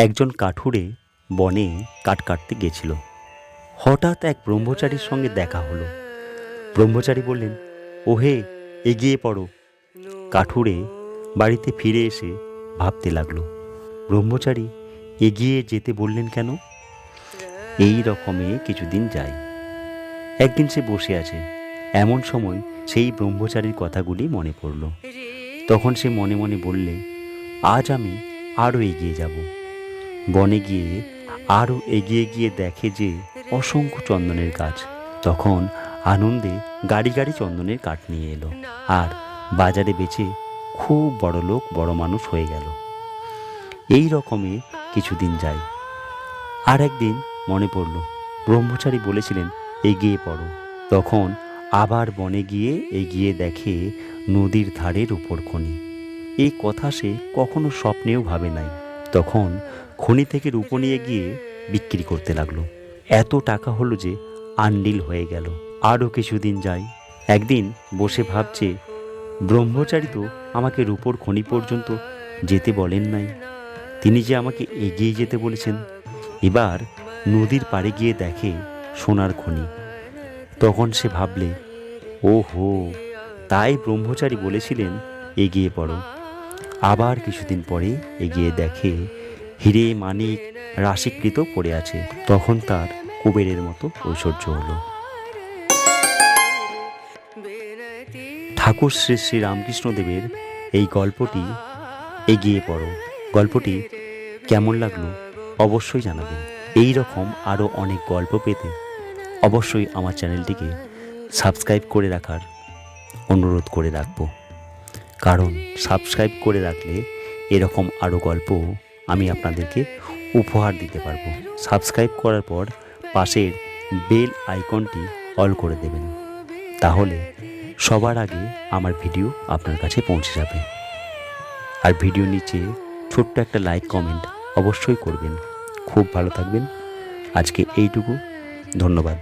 একজন কাঠুরে বনে কাঠ কাটতে গেছিল। হঠাৎ এক ব্রহ্মচারীর সঙ্গে দেখা হলো। ব্রহ্মচারী বললেন, ওহে, এগিয়ে পড়ো। কাঠুরে বাড়িতে ফিরে এসে ভাবতে লাগল, ব্রহ্মচারী, এগিয়ে যেতে বললেন কেন? এই রকমে কিছুদিন যায় একদিন সে বসে আছে। এমন সময় সেই ব্রহ্মচারীর কথাগুলি মনে পড়ল। তখন সে মনে মনে বললে, আজ আমি আরও এগিয়ে যাব। বনে গিয়ে আরও এগিয়ে গিয়ে দেখে যে অসংখ্য চন্দনের গাছ। তখন আনন্দে গাড়ি গাড়ি চন্দনের কাঠ নিয়ে এলো আর বাজারে বেচে খুব বড় লোক, বড় মানুষ হয়ে গেল। এই রকমে কিছুদিন যায়। আর একদিন মনে পড়ল, ব্রহ্মচারী বলেছিলেন, এগিয়ে পড়ো। তখন আবার বনে গিয়ে এগিয়ে দেখে নদীর ধারের উপর খনি। এই কথা সে কখনো স্বপ্নেও ভাবে নাই। তখন খনি থেকে রূপো নিয়ে গিয়ে বিক্রি করতে লাগল। এত টাকা হলো যে আন্ডিল হয়ে গেল। আরও কিছুদিন যায়। একদিন বসে ভাবছে, ব্রহ্মচারী তো আমাকে রূপোর খনি পর্যন্ত যেতে বলেন নাই। তিনি যে আমাকে এগিয়ে যেতে বলেছেন। এবার নদীর পাড়ে গিয়ে দেখে সোনার খনি। তখন সে ভাবলে ও হো তাই ব্রহ্মচারী বলেছিলেন এগিয়ে পড়ো। আবার কিছুদিন পরে এগিয়ে দেখে হিরে মানিক রাশিকৃত পড়ে আছে। তখন তার কুবেরের মতো ঐশ্বর্য হলো। ঠাকুর শ্রী শ্রী রামকৃষ্ণদেবের এই গল্পটি এগিয়ে পড়ো। গল্পটি কেমন লাগল অবশ্যই জানাবেন। এই রকম আরও অনেক গল্প পেতে অবশ্যই আমার চ্যানেলটিকে সাবস্ক্রাইব করে রাখার অনুরোধ করে রাখব। কারণ সাবস্ক্রাইব করে রাখলে এরকম আরও গল্প আমি আপনাদেরকে উপহার দিতে পারব। সাবস্ক্রাইব করার পর পাশের বেল আইকনটি অল করে দেবেন। তাহলে সবার আগে আমার ভিডিও আপনার কাছে পৌঁছে যাবে। আর ভিডিও নিচে ছোট্ট একটা লাইক কমেন্ট অবশ্যই করবেন। খুব ভালো থাকবেন। আজকে এইটুকু। ধন্যবাদ।